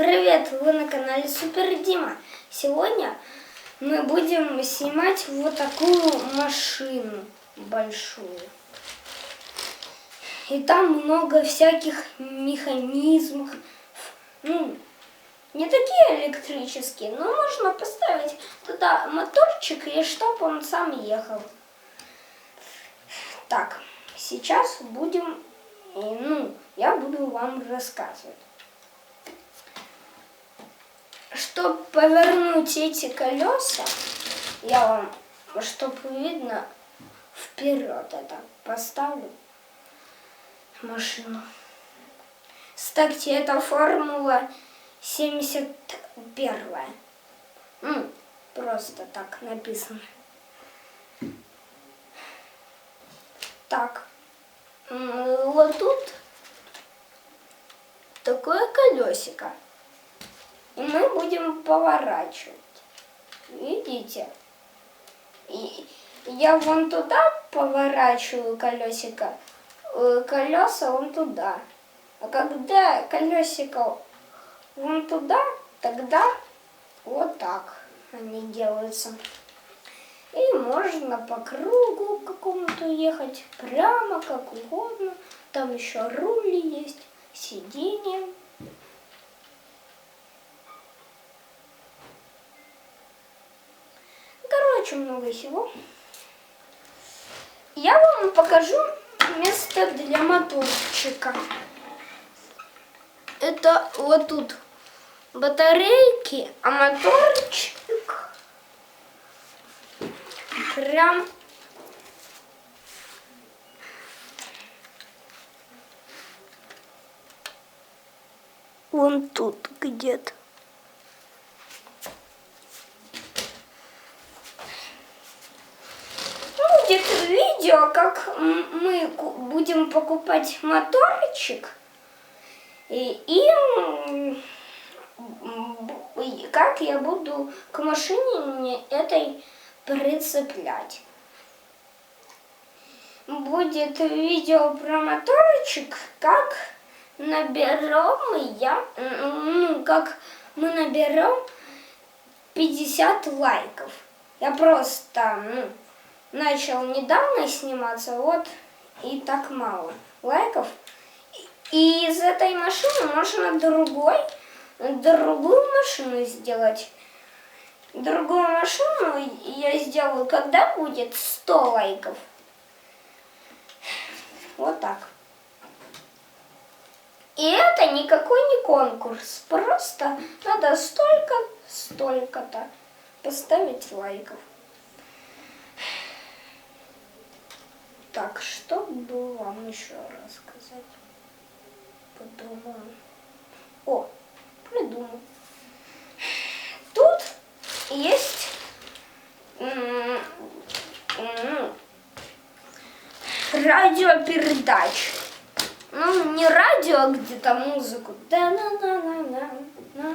Привет, вы на канале Супер Дима. Сегодня мы будем снимать вот такую машину большую. И там много всяких механизмов. Ну, не такие электрические, но можно поставить туда моторчик и чтобы он сам ехал. Так, сейчас будем, ну, я буду вам рассказывать. Чтобы повернуть эти колеса, я вам, чтобы видно, вперед это поставлю машину. Кстати, это формула 71. Ну, просто так написано. Так, вот тут такое колесико. Мы будем поворачивать. Видите? И я вон туда поворачиваю колесико, э, колеса вон туда. А когда колесико вон туда, тогда вот так они делаются. И можно по кругу какому-то ехать, прямо как угодно. Там еще рули есть, сиденье. Короче, много всего. Я вам покажу место для моторчика. Это вот тут батарейки, а моторчик прям вон тут где-то. Ну, будет видео, как мы будем покупать моторчик и, и как я буду к машине этой прицеплять. Будет видео про моторчик, как наберем я, ну, как мы наберем 50 лайков. Я просто ну, начал недавно сниматься, вот и так мало лайков. И из этой машины можно другой, другую машину сделать другую машину я сделаю, когда будет 100 лайков. Вот так. И это никакой не конкурс. Просто надо столько, столько-то поставить лайков. Так, что бы вам еще рассказать? Подумаю. О, придумал есть радиопередач. Ну, не радио, а где-то музыку. Да на на на на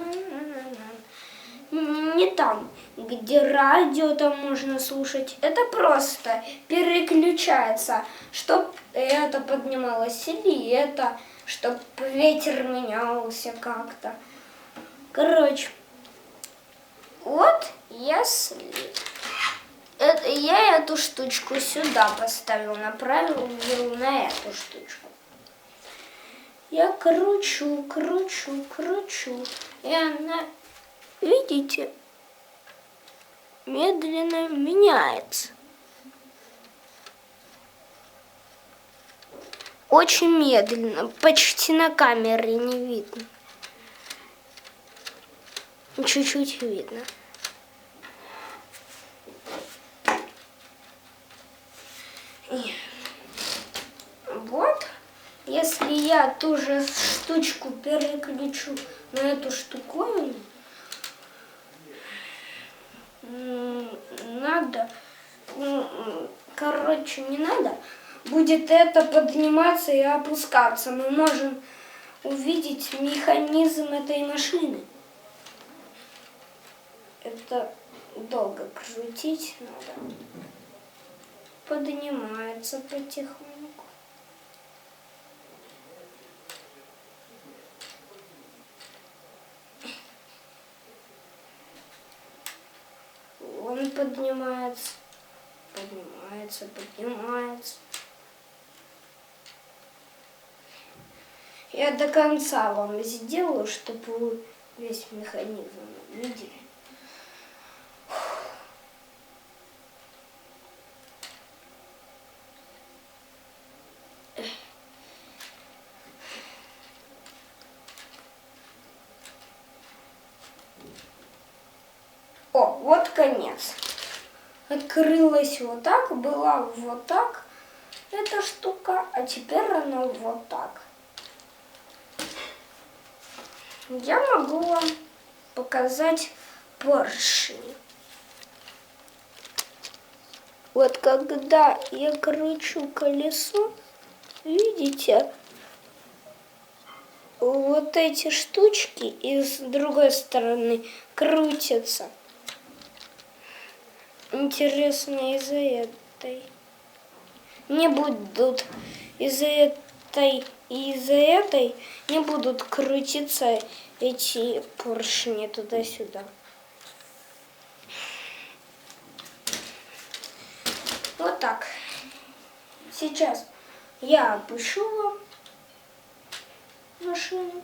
Не там, где радио там можно слушать. Это просто переключается, чтобы это поднималось или это, чтобы ветер менялся как-то. Короче, вот если это, я эту штучку сюда поставил, направил на эту штучку. Я кручу, кручу, кручу. И она, видите, медленно меняется. Очень медленно, почти на камере не видно. Чуть-чуть видно. вот, если я ту же штучку переключу на эту штуковину, надо, короче, не надо, будет это подниматься и опускаться. Мы можем увидеть механизм этой машины. Это долго крутить надо. Поднимается потихоньку. Он поднимается, поднимается, поднимается. Я до конца вам сделаю, чтобы вы весь механизм видели. О, вот конец. Открылась вот так, была вот так эта штука, а теперь она вот так. Я могу вам показать поршни. Вот когда я кручу колесо, видите, вот эти штучки и с другой стороны крутятся. Интересно из-за этой. Не будут из-за этой и из-за этой не будут крутиться эти поршни туда-сюда. Вот так. Сейчас я опишу вам машину.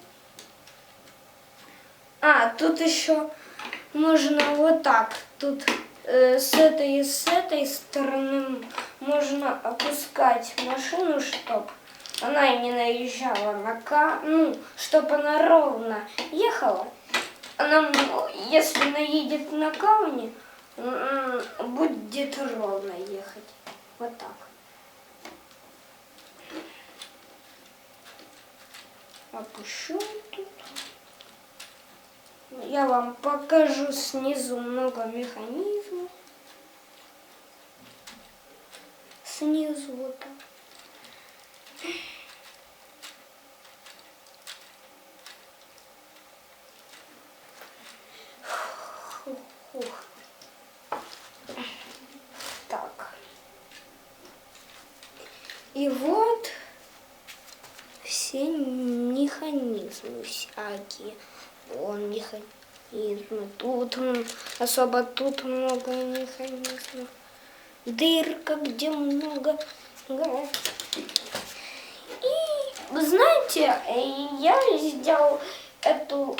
А, тут еще можно вот так. Тут с этой и с этой стороны можно опускать машину, чтобы она не наезжала на ка... ну, чтобы она ровно ехала. Она, м, если наедет на камни, будет ровно ехать. Вот так. Опущу тут. Я вам покажу снизу много механизмов. Снизу вот так. Так. И вот все механизмы всякие. Вон механизмы. Тут м, особо тут много механизмов. Дырка, где много. И знаете, я сделал эту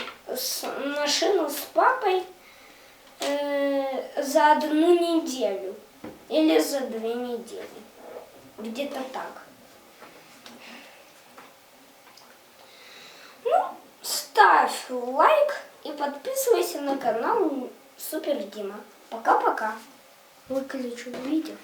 машину с папой э, за одну неделю или за две недели. Где-то так. Ну, ставь лайк и подписывайся на канал Супер Дима. Пока-пока. Выключу видео.